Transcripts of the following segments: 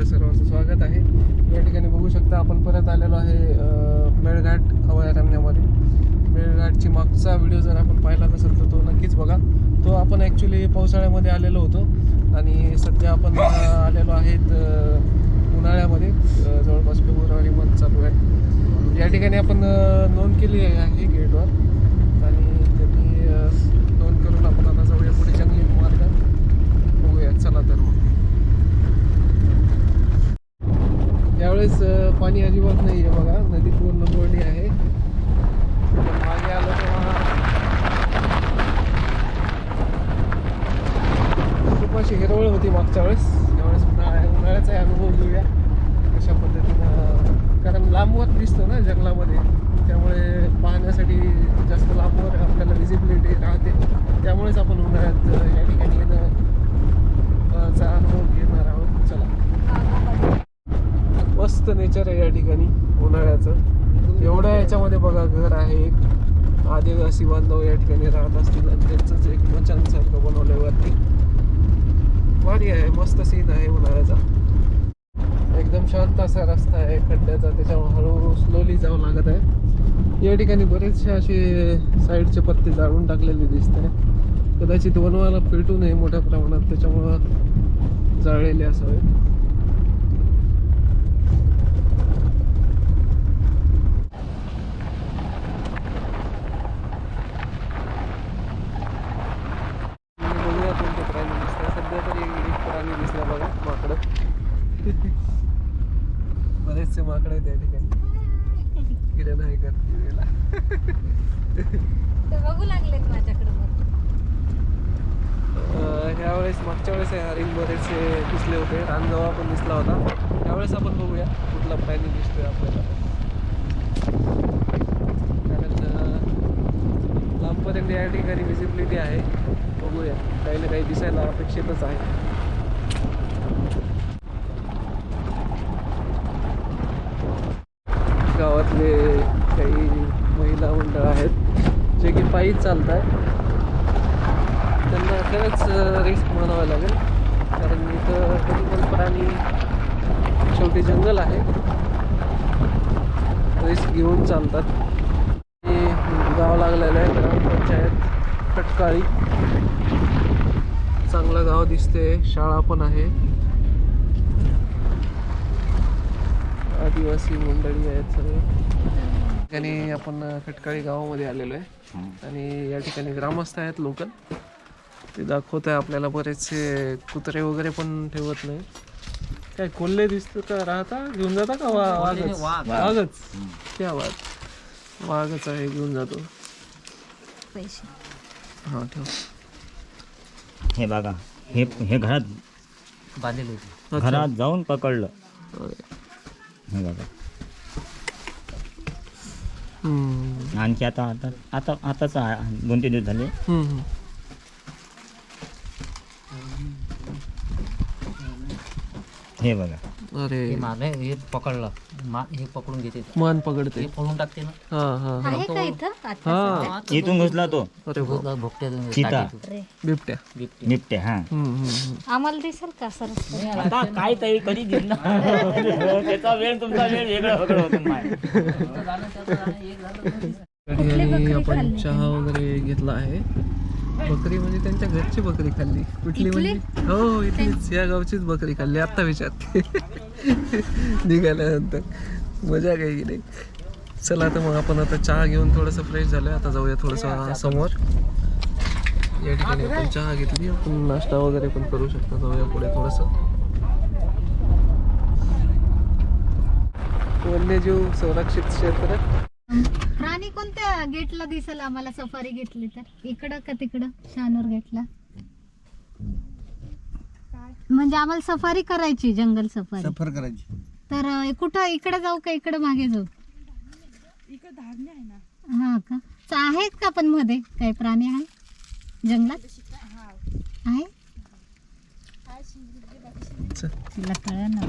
आपल्या सर्वांचं स्वागत आहे. या ठिकाणी बघू शकता आपण परत आलेलो आहे मेळघाट अभयारण्यामध्ये मेळघाटची मागचा व्हिडिओ जर आपण पाहिला नसेल तर तो नक्कीच बघा. तो आपण ॲक्च्युली पावसाळ्यामध्ये आलेलो होतो आणि सध्या आपण आलेलो आहेत उन्हाळ्यामध्ये. जवळपास फेब्रुवारी मंथ चालू आहे. या ठिकाणी आपण नोंद केली आहे गेटवर. आणि त्यांनी नोंद करून आपण आता जाऊया पुढे जंगली मार्ग बघूया चला तर त्यावेळेस पाणी अजिबात नाही आहे बघा. नदी पूर्ण बोलणी आहे. मागे आलो तेव्हा खूप अशी हिरवळ होती मागच्या वेळेस. यावेळेस उन्हाळ्या उन्हाळ्याचा अनुभव घेऊया. कशा पद्धतीनं कारण लांबवर दिसतो ना जंगलामध्ये. त्यामुळे पाहण्यासाठी जास्त लांबवर आपल्याला विजिबिलिटी राहते. त्यामुळेच आपण उन्हाळ्यात अं, या ठिकाणी येणं अं, चा अनुभव घेणार आहोत चला मस्त नेचर आहे या ठिकाणी उन्हाळ्याचं. एवढ्या याच्यामध्ये बघा घर आहे एक. आदिवासी बांधव या ठिकाणी राहत असतील आणि त्यांचंच एक मचानसारखं बनवलं वरती भारी आहे मस्त सीन आहे उन्हाळ्याचा. एकदम शांत असा रस्ता आहे खड्ड्याचा त्याच्यामुळे हळूहळू स्लोली जावं लागत आहे. या ठिकाणी बरेचसे असे साईडचे पत्ते जाळून टाकलेले दिसत आहे कदाचित वनवाला पेटू नये मोठ्या प्रमाणात त्याच्यामुळं जाळलेले असावे बघूया कोणते प्राणी दिसतात सध्या तरी एक प्राणी दिसला बघा माकडं बरेचसे माकडं आहेत या ठिकाणी किरण आहे करते ते बघू लागलेत माझ्याकडे मग. ह्या वेळेस मागच्या वेळेस हे बरेचसे दिसले होते. रानजवळ पण दिसला होता. त्यावेळेस आपण बघूया कुठला प्राणी दिसतोय आपल्याला. कारण लांबपर्यंत या ठिकाणी विजिबिलिटी आहे. बघूया. काही ना काही दिसायला अपेक्षितच आहे. गावातले काही महिला मंडळ आहेत. जे की पायी चालत आहे त्यांना खरंच रिस्क म्हणावं लागेल. कारण इथं कधी पण प्राणी शेवटी जंगल आहे. रिस्क घेऊन चालतात. गाव लागलेलं आहे ग्रामपंचायत फटकाळी चांगलं गाव दिसते शाळा पण आहे. आदिवासी मंडळी आहेत सगळे. ठिकाणी आपण खटकाळी गावामध्ये आलेलो आहे. आणि या ठिकाणी ग्रामस्थ आहेत लोकल ते दाखवत आहे आपल्याला बरेचसे कुत्रे वगैरे पण ठेवत नाही काय कोल्हे दिसतं का? राहता? घेऊन जाता का? वा वाघच? वाघच? त्या वाघ वाघच आहे घेऊन जातो. हा ठेव. हे बघा हे हे घरात बांधलेले. घरात जाऊन पकडलं. हे बघा. आणखी आता आता आता आताच दोन तीन दिवस झाले. हे बघा. अरे. हे हे पकडलं. मा हे पकडून घेते. ते. मान पकडते. हे पळून टाकते ना. हा हा हा. आहे का इथं? आता हा. इथून घुसला तो. अरे वा. भोग- भोगट्यातून चिता. टाकी तू. अरे. बिबट्या. बिबटे. निपटे हा. हम्म, हम्म, हम्म. आम्हाला दिसेल का सर आता काय तरी कधी त्याचा वेळ तुमचा वेळ वेगळा वेगळं होतं माय या ठिकाणी आपण चहा वगैरे घेतला आहे. बकरी म्हणजे त्यांच्या घरची बकरी खाल्ली. कुठली म्हणजे हो इथलीच या गावचीच बकरी खाल्ली. आता विचारते निघाल्यानंतर. मजा काही की नाही. चला तर मग आपण आता चहा घेऊन थोडंसं फ्रेश झालं आता जाऊया थोडंसं समोर. या ठिकाणी आपण चहा घेतली. आपण नाश्ता वगैरे पण करू शकतो. जाऊया पुढे थोडंसं. वन्यजीव संरक्षित क्षेत्र. प्राणी कोणत्या गेटला दिसेल आम्हाला सफारी घेतली तर? इकडं का तिकडं? शहानूर गेटला. म्हणजे आम्हाला सफारी करायची जंगल सफारी. सफर करायची. तर अं, कुठं? इकडे जाऊ का इकडे मागे जाऊ? हा का? च- आहेत का पण मध्ये? काही प्राणी आहे? जंगलात? आहे. तिला कळलं ना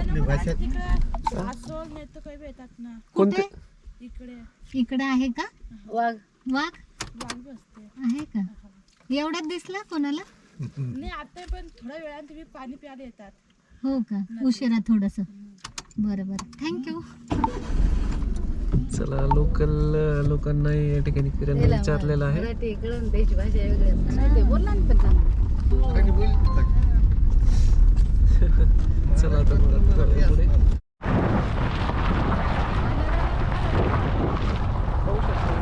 आपली भाषा कोणते? इकडे आहे. का? वाघ. वाघ? आहे का? एवढ्यात दिसला कोणाला? नाही आता पण थोड्या वेळाने तुम्ही पाणी प्यायला येतात. हो का? उशिरा थोडस. बरं बरं. थँक्यू चला लोकल लोकांना या ठिकाणी किरण विचारलेलं आहे. चला आता मग जाऊया पुढे पाहू शकतो.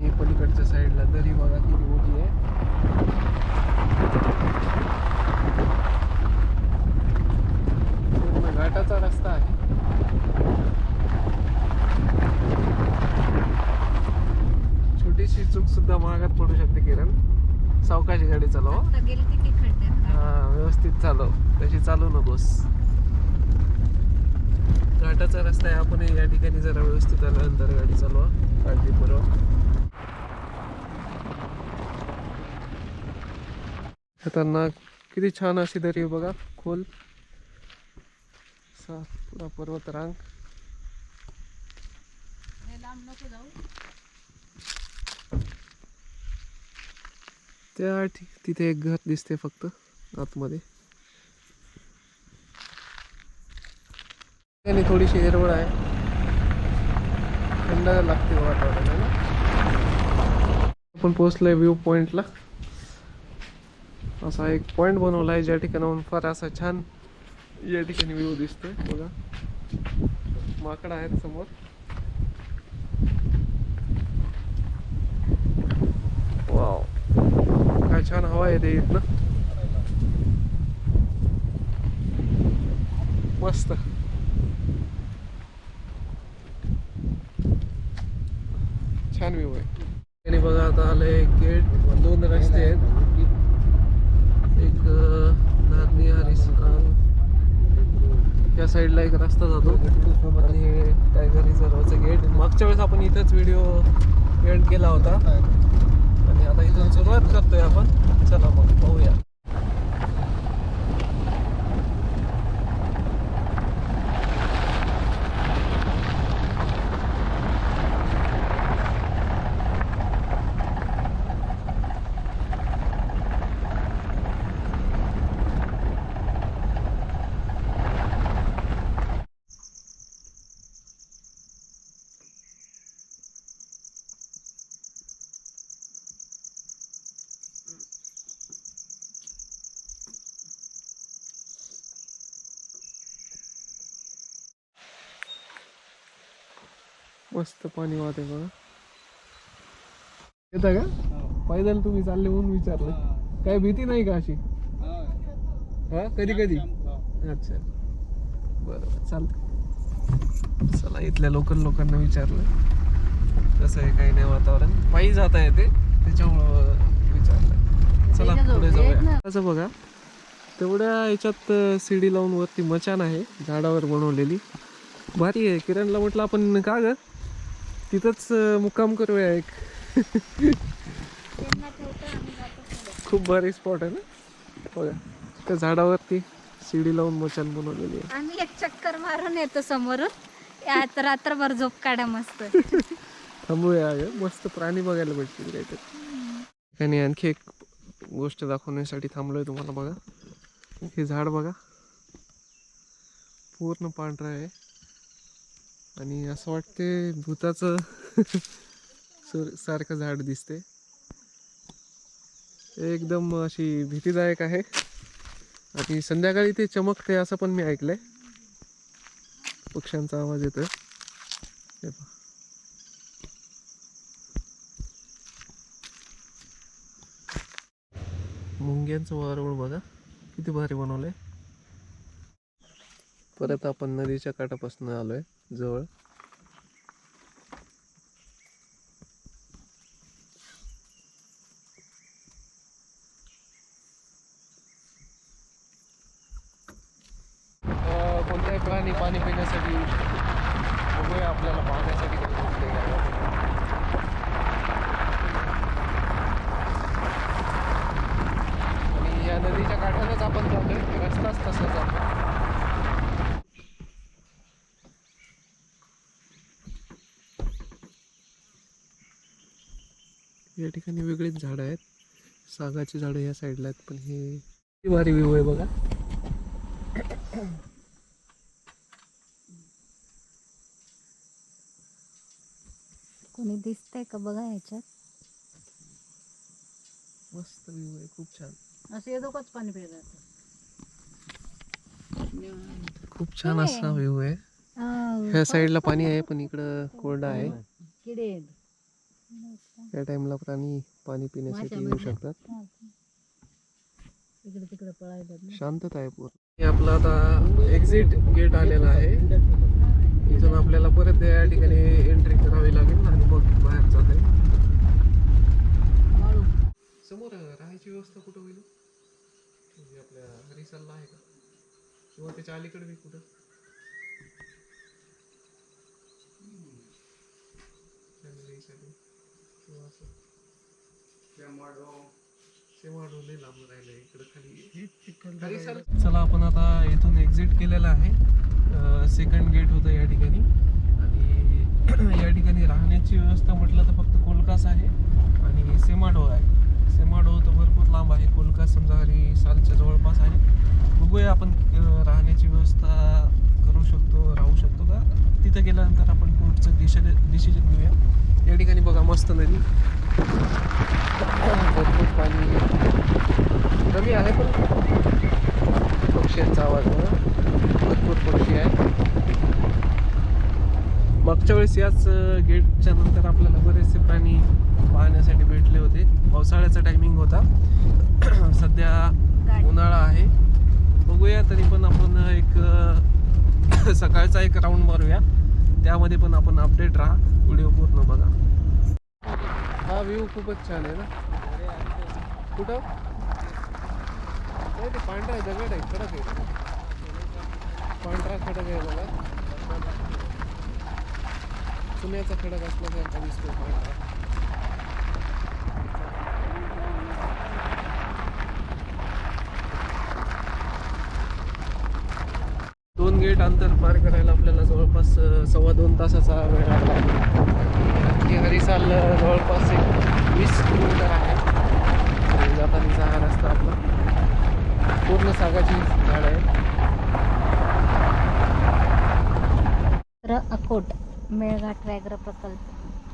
हे पलीकडच्या साईडला दरी बघा किती मोठी आहे पूर्ण घाटाचा रस्ता आहे छोटीशी चूक सुद्धा महागात पडू शकते किरण सावकाशी गाडी चालव गेली किती खड्ड्यात हा व्यवस्थित चालव. तशी चालू नकोस घाटाचा रस्ता आहे. आपण या ठिकाणी जरा व्यवस्थित आल्यानंतर गाडी चालवा. काळजीपूर्वक खतरनाक किती छान अशी दरी बघा. खोल. पुरा पर्वत रांग त्या तिथे एक घर दिसते फक्त आतमध्ये. आणि थोडीशी हिरवळ आहे. थंड लागते वातावरण ना? आपण पोहोचलोय व्ह्यू पॉईंटला असा एक पॉईंट बनवला आहे ज्या ठिकाणाहून फार असा छान या ठिकाणी व्ह्यू दिसतोय. बघा. माकड आहेत समोर. वाव काय छान हवा येते इथनं. मस्त. छान व्ह्यू आहे आणि बघा आता आलंय गेट दोन रस्ते आहेत. एक अं, नारणी हरिस या साईडला एक रस्ता जातो. आणि टायगर रिझर्वचं गेट मागच्या वेळेस आपण इथंच व्हिडिओ एंड केला होता. आणि आता इथून सुरुवात करतोय आपण. चला मग पाहूया. मस्त पाणी वाहते बघा. येतं का? पैदल तुम्ही चालले म्हणून विचारलं. काय भीती नाही का अशी? हा. कधी कधी? अच्छा. बरं चालतं चला इथल्या लोकल लोकांना विचारलं. कसं आहे काही नाही वातावरण. पायी जाता येते. त्याच्यामुळं विचारलं. चला पुढे जाऊया. असं बघा तेवढ्या याच्यात शिडी लावून वरती मचान आहे. झाडावर बनवलेली. भारी आहे. किरणला म्हटलं आपण का ग? तिथंच मुक्काम करूया एक. खूप भारी स्पॉट आहे ना? बघा त्या झाडावरती शिडी लावून मचान बनवलेली आहे. आम्ही एक चक्कर मारून येतो समोरून. यात रात्रभर झोप काढा मस्त. थांबूया मस्त प्राणी बघायला भेटतील काहीतरी. आणि आणखी एक गोष्ट दाखवण्यासाठी थांबलोय तुम्हाला बघा. हे झाड बघा. पूर्ण पांढरं आहे. आणि असं वाटते भूताचं सर- सारखं झाड दिसते एकदम अशी भीतीदायक आहे. आणि संध्याकाळी ते चमकते असं पण मी ऐकलंय. पक्ष्यांचा आवाज येतोय. हे पहा. मुंग्यांचं वारवळ बघा. किती भारी बनवलंय. परत आपण नदीच्या काठापासून आलोय. जवळ अं, कोणत्याही प्राणी पाणी पिण्यासाठी येऊ शकतो बघूया आपल्याला पाहण्यासाठी काही भेटतंय का. आणि या नदीच्या काठानेच आपण जातोय रस्ताच तसा जातो या ठिकाणी वेगळीच झाडं आहेत. सागाची झाडं या साईडला आहेत पण हे किती भारी व्ह्यू आहे बघा. कोणी दिसतंय का बघा ह्याच्यात मस्त व्ह्यू आहे खूप छान. असं येदोकच पाणी प्यायला खूप छान असा व्ह्यू आहे. ह्या साईडला पाणी आहे पण इकडं कोरडा आहे. किडे या टाइमला प्राणी पाणी पिण्यासाठी येऊ शकतात. इकडे तिकडे पळायला शांतता आहे पूर्ण. आपलं आता एक्झिट गेट आलेला आहे. इथून आपल्याला परत या ठिकाणी एंट्री करावी लागेल आणि मग बाहेर जाता येईल समोर राहायची व्यवस्था कुठं होईल? म्हणजे आपल्या हरिसरला आहे का? किंवा त्याच्या अलीकडे बी कुठं? फॅमिलीसाठी किंवा असं लांब राहिलं इकडं खाली. चला आपण आता इथून एक्झिट केलेलं आहे. सेकंड गेट होतं या ठिकाणी. आणि या ठिकाणी राहण्याची व्यवस्था म्हटलं तर फक्त कोलकास आहे आणि सेमाडो आहे. सेमाडो तर भरपूर लांब आहे. कोलकास समजा हरी सालच्या जवळपास आहे. बघूया आपण राहण्याची व्यवस्था करू शकतो राहू शकतो का? तिथं गेल्यानंतर आपण पुढचं डिसिजन डिसिजन घेऊया. या ठिकाणी बघा मस्त नदी. भरपूर पाणी कमी आहे पण. पक्ष्यांचा आवाज बघा. भरपूर पक्षी आहे. मागच्या वेळेस याच गेटच्या नंतर आपल्याला बरेचसे प्राणी पाहण्यासाठी भेटले होते. पावसाळ्याचा टायमिंग होता. सध्या उन्हाळा आहे. बघूया तरी पण आपण एक सकाळचा एक राऊंड मारूया. त्यामध्ये पण आपण अपडेट राहा. व्हिडिओ पूर्ण बघा. हा व्ह्यू खूपच छान आहे ना. कुठं? ते पांढरा दगड आहे खडक आहे. पांढरा खडक आहे बघा. चुन्याचा खडक असल्यासारखा दिसतो पांढरा. गेट अंतर पार करायला आपल्याला जवळपास सव्वा दोन तासाचा वेळ लागला. हरिसाल जवळपास एक वीस किलोमीटर आहे. जातानीचा हा रस्ता आपला. पूर्ण सागाची झाड आहे अकोट मेळघाट व्याघ्र प्रकल्प घेतले असते.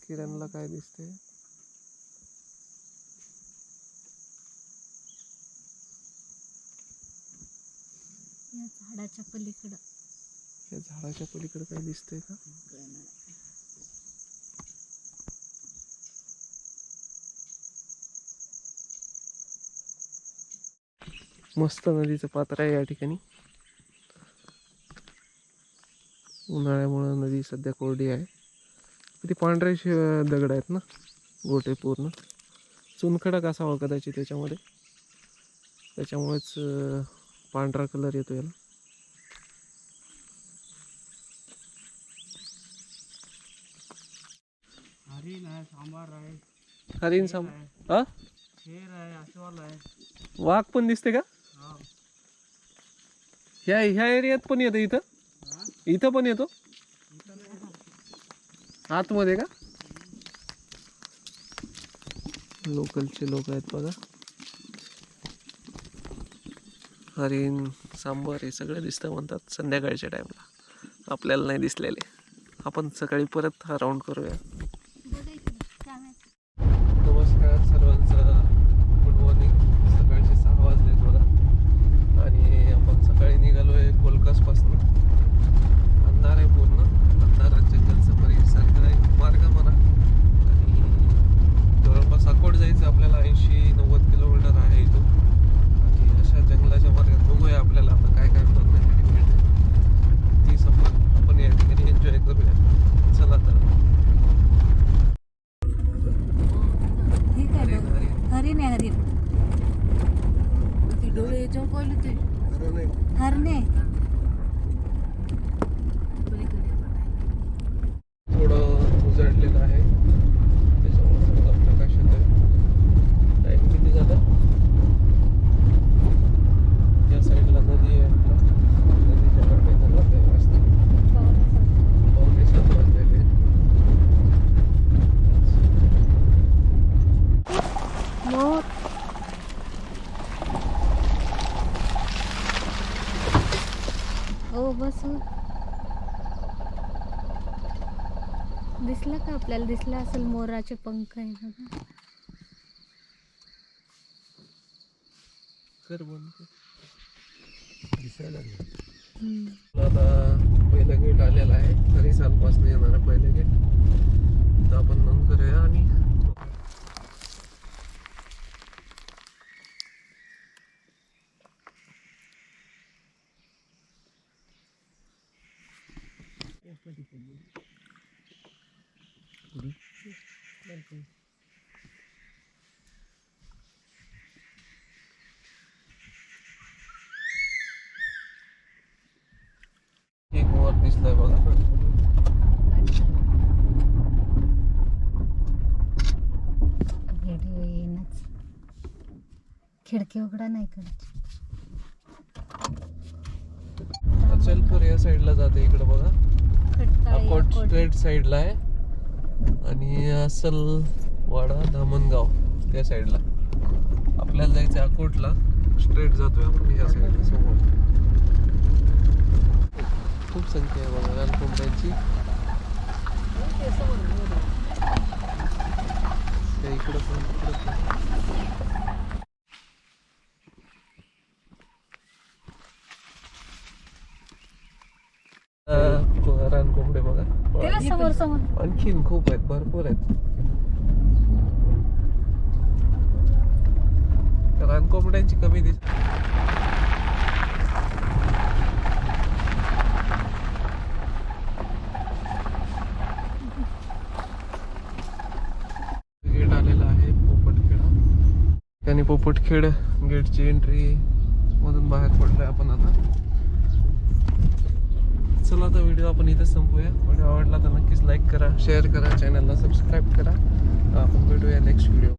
किरणला काय दिसते? या झाडाच्या पलीकडं. या झाडाच्या पलीकडे काय दिसतंय का? मस्त नदीचं पात्र आहे या ठिकाणी. उन्हाळ्यामुळं नदी सध्या कोरडी आहे. किती पांढरे शे- दगड आहेत ना? गोटे पूर्ण. चुनखडक असावा कदाचित त्याच्यामध्ये? त्याच्यामुळेच पांढरा कलर येतो याला हरिण आहे सांबार आहे हरिण साम हा? शेर आहे अस्वल आहे वाघ पण दिसते का? ह्या ह्या एरियात पण येतं इथं? इथं पण येतो? आतमध्ये का? लोकलचे लोक आहेत बघा. हरिण सांबर हे सगळं दिसतं म्हणतात संध्याकाळच्या टाईमला आपल्याला नाही दिसलेले. आपण सकाळी परत हा राऊंड करूया. नमस्कार सर्वांचं. गुड मॉर्निंग सकाळचे सहा वाजलेत बघा. आणि आपण सकाळी निघालो आहे कोलकासपासून. अंधार आहे पूर्ण. अंधारात जंगल सफारी सारखं आहे मार्ग म्हणा आणि जवळपास अकोट जायचं आपल्याला ऐंशी नव्वद किलोमीटर आहे इथून आणि अशा जंगलाच्या मार्गात बघूया आपल्याला आता काय काय बघण्यासाठी मिळते ती सफर आपण या ठिकाणी एन्जॉय करूया. चला तर. हे काय हरिण, आहे ते डोळे याच्यावर कोयले ते हरण. थोडं उजळलेलं आहे त्याच्यामुळे थोडा प्रकाश येतोय टाइम किती झाला या साईडला नदी आहे आपला ओ बस हो. दिसलं का आपल्याला? दिसलं असेल मोराचे पंख आहे बघा. कर पहिलं गेट आलेलं आहे. तरी सालपासून येणार पहिलं गेट तर आपण नोंद करूया आणि एक वर दिसलाय बघा व्हिडिओ येईनच खिडकी उघडा नाही करायची अचलपूर या साईडला जाते इकडे बघा खटकाळी अकोट अकोट. स्ट्रेट साईडला आहे. आणि असल वाडा धामणगाव त्या साईडला आपल्याला जायचं अकोटला. स्ट्रेट जातोय आपण ह्या साईडला समोर. खूप संख्या आहे बघा लाल कोंबड्यांची इकडं पण इकडं पण. रान कोंबडे बघा. समोर समोर. आणखीन खूप आहेत भरपूर आहेत. रान कोंबड्यांची कमी दिस गेट आलेला आहे पोपटखेड. गेटची एंट्री मधून बाहेर पडलोय आपण आता. चला आता व्हिडिओ आपण इथे संपूया. व्हिडिओ आवडला तर नक्कीच लाईक करा शेअर करा चॅनलला सबस्क्राईब करा. आपण भेटूया नेक्स्ट व्हिडिओ